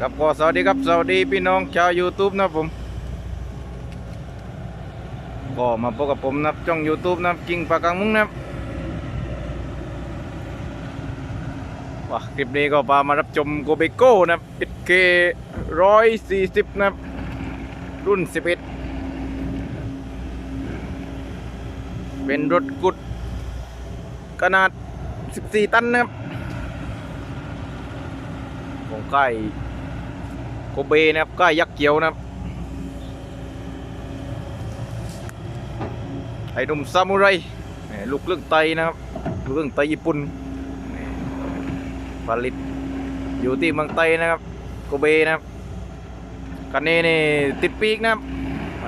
ครับก็สวัสดีครับสวัสดีพี่น้องชาว YouTube นะผมก็มาพบกับผมนะครับช่อง YouTube นะกิ่งปากกางมุ้งนะว้าคลิปนี้ก็พามารับชมโกเบโก้นะปิดเคร้อยสี่สิบนะรุ่นสิบเอ็ดเป็นรถกุดขนาด 14 ตันนะครับของค่าย โกเบนะครับค่ายยักษ์เขียวนะครับไอ้หนุ่มซามูไรลูกเรื่องไตนะครับลูกเรื่องไตญี่ปุ่นผลิตอยู่ที่เมืองไตนะครับโกเบนะครับคันนี้นี่ติดปีกนะครับม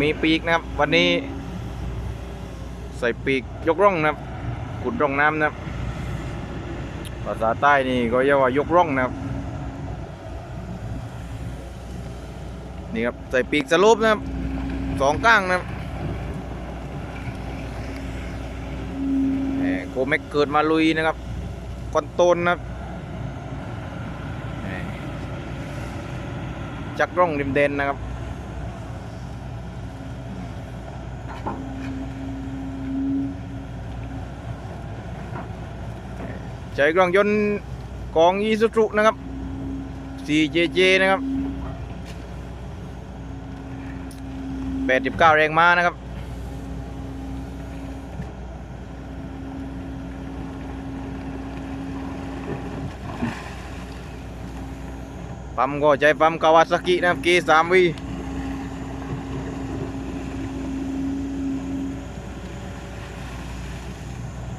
มีปีกนะครับ วันนี้ ใส่ปีกยกร่องนะครับขุดร่องน้ำนะครับภาษาใต้นี่ก็เรียกว่ายกร่องนะครับ นี่ครับ ใส่ปีกสลูปนะครับสองก้างนะครับโกเม็กเกิดมาลุยนะครับคอนโตนนะครับจักร่องริมเดนนะครับใช้เครื่องยนต์ของอีซูซุนะครับ 4JJ นะครับ 89 แรงม้านะครับ ปั๊มก็ใช้ปั๊มกาวาซากินะครับ K3V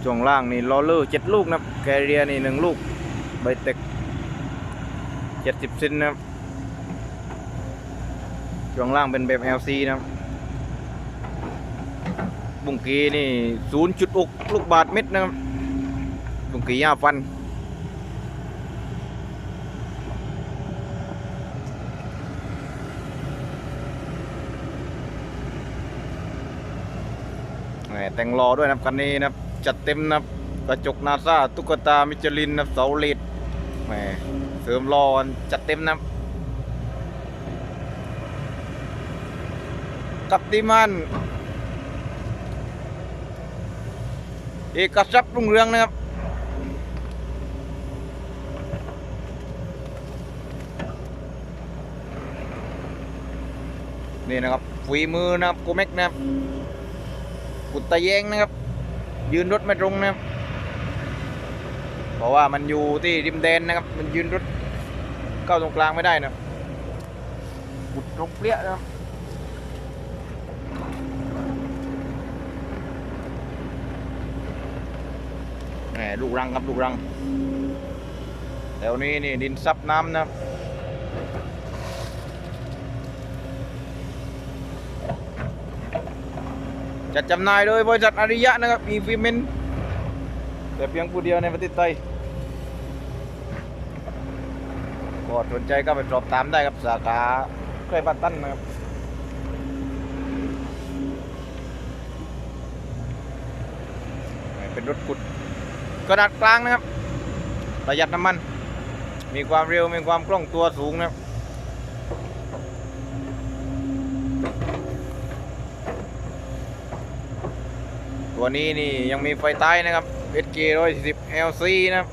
ช่วงล่างนี่ลอเลอร์เจ็ดลูกนะครับ แคเรียนี่หนึ่งลูก ใบเต็กเจ็ดสิบซินนะครับช่วงล่างเป็นแบบ LC นะครับ บุงกีนี่ศูนย์จุดอกลูกบาทเม็ดนะครับบุงกีย่าฟันแหมแต่งรอด้วยนะครับคันนี้นะครับจัดเต็มนะครับกระจกนาซาตุ๊กตามิชลินนะครับเสาเหล็ดแหมเสริมรอจัดเต็มนะครับกับติมัน เอกทรัพย์รุ่งเรืองนะครับนี่นะครับฝีมือนะครับโกเม็กนะครับกุดตะแยงนะครับ ยืนรถไม่ตรงนะครับเพราะว่ามันอยู่ที่ริมแดนนะครับ มันยืนรถเข้าตรงกลางไม่ได้นะบกุดตรงเปรี้ยนะครับ แหมลูกรังครับลูกรังแถวนี้นี่ดินซับน้ำนะจัดจำหน่ายโดยบริษัทอริยะนะครับมีฟิเมนแต่เพียงผู้เดียวในประเทศไทยก็สนใจก็ไปสอบถามได้ครับสาขาใกล้บ้านตั้นนะครับเป็นรถขุด ขนาดกลางนะครับ ประหยัดน้ำมัน มีความเร็วมีความคล่องตัวสูงนะครับตัวนี้นี่ยังมีไฟท้นะครับ SK 110 LC นะครับ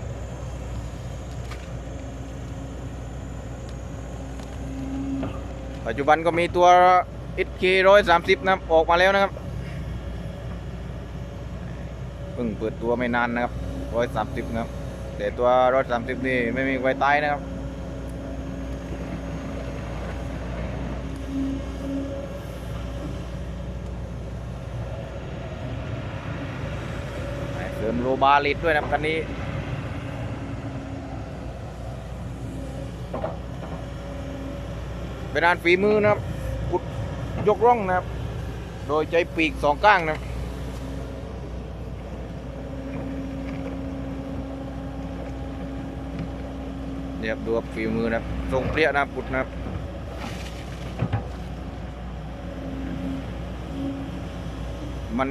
ปัจจุบันก็มีตัว SK 130 นะครับ ออกมาแล้วนะครับ เพิ่งเปิดตัวไม่นานนะครับ 130นะครับ แต่ตัว130นี่ไม่มีไฟท้นะครับ เสริมโลบาลิดด้วยนะครับคันนี้เป็นงานฝีมือนะครับกุดยกร่องนะครับ โดยใจปีกสองข้างนะครับ เรียบดูครับฝีมือนะครับทรงเปรี้ยนะครับกุดนะครับมัน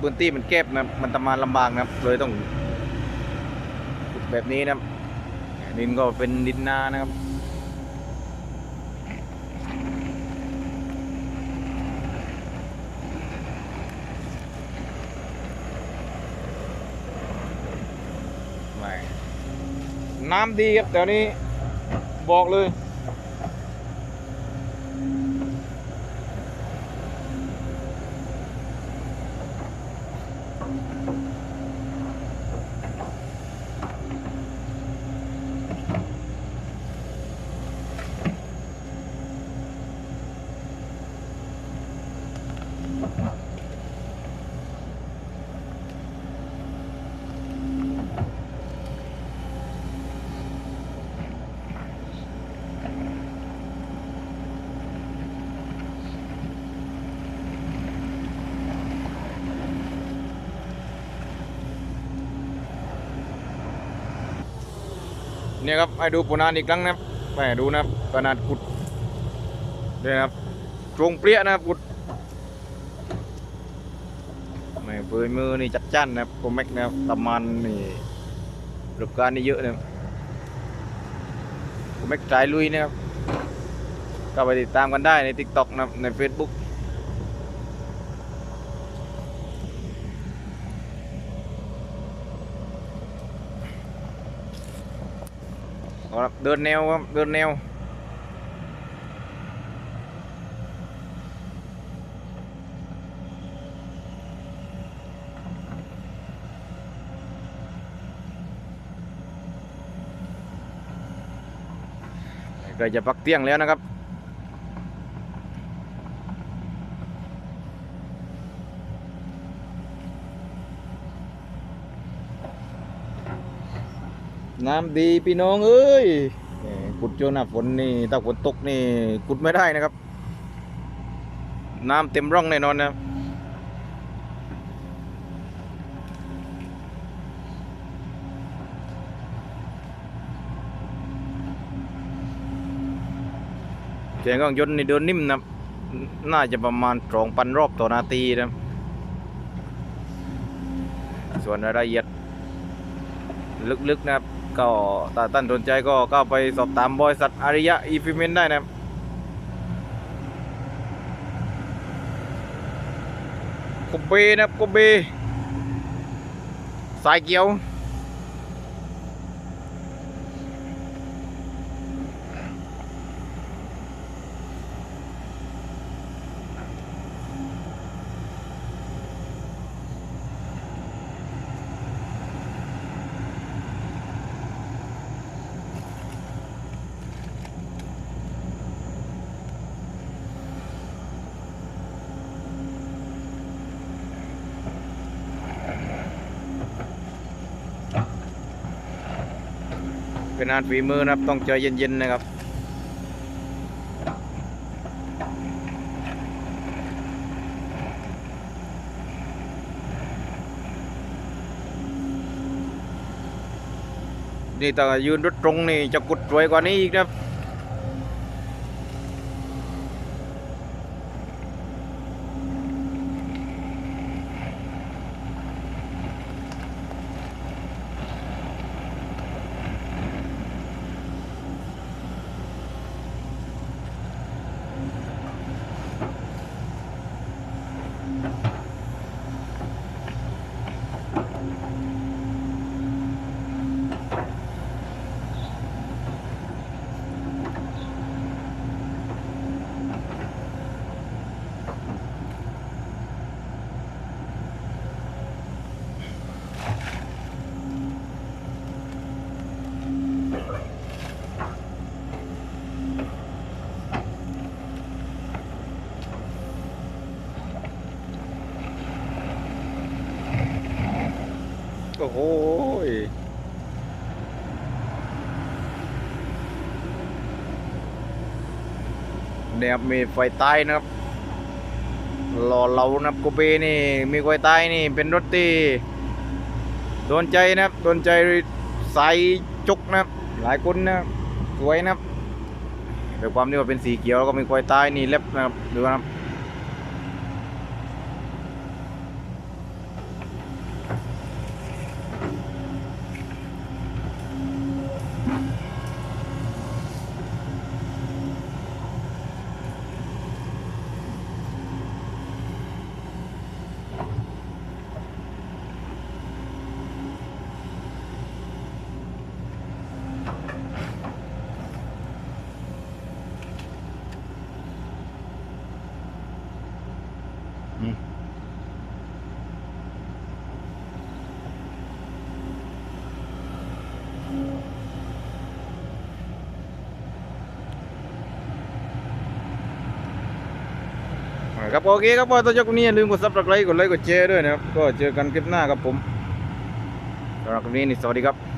พื้นที่มันแคบนะมันทำมานลำบากนะครับเลยต้องขุดแบบนี้นะครับดินก็เป็นดินนานะครับ น้ำดีครับแต่นี้บอกเลย เนี่ยครับให้ดูผลงานอีกครั้งนะครับแหมดูนะครับขนาดขุดเนี่ยนะครับตรงเปรี้ยนะครับขุดแหม่เปืนมือนี่จัดจ้านนะครับโปรแม็กนะครับตำมันนี่ประสบการณ์นี่เยอะนะครับโปรแม็กสายลุยนะครับก็ไปติดตามกันได้ใน TikTok นะครับใน Facebook เอ ครับเดินแนวครับเดินแนวก็จะปักเตียงแล้วนะครับ น้ำดีพี่น้องเอ้ยขุดจนหน้าฝนนี่ถ้าฝนตกนี่ขุดไม่ได้นะครับ น้ำเต็มร่องแน่นอนนะเสียงของยนต์นี่เดินนิ่มนะน่าจะประมาณสองพันรอบต่อนาทีนะ ส่วนรายละเอียดลึกๆนะครับ ก็ถ้าท่านสนใจก็เข้าไปสอบถามบริษัทอาริยะอีฟิเมนได้นะครับกบเบนะครับกบเบสายเกียว เป็นงานฝีมือนะครับ ต้องใจเย็นๆนะครับนี่แต่ยืนรถตรงนี่จะกุดรวยกว่านี้อีกนะครับ โอ้โหเนี่ยมีไฟใต้นะครับหล่อเหลานะครับโกเบนี่ มีไฟใต้นี่เป็นรถที่โดนใจนะครับโดนใจสายจุกนะครับหลายคนนะสวยนะครับด้วยความที่ว่าเป็นสีเขียวแล้วก็มีไฟใต้นี่เล็บนะครับดูนะครับ ครับโอเคครับพอตัวจบนี้อย่าลืมกดซับสไครต์กดไลค์กดแชร์ด้วยนะครับก็เจอกันคลิปหน้าครับผมสำหรับคลิปนี้นี่สวัสดีครับ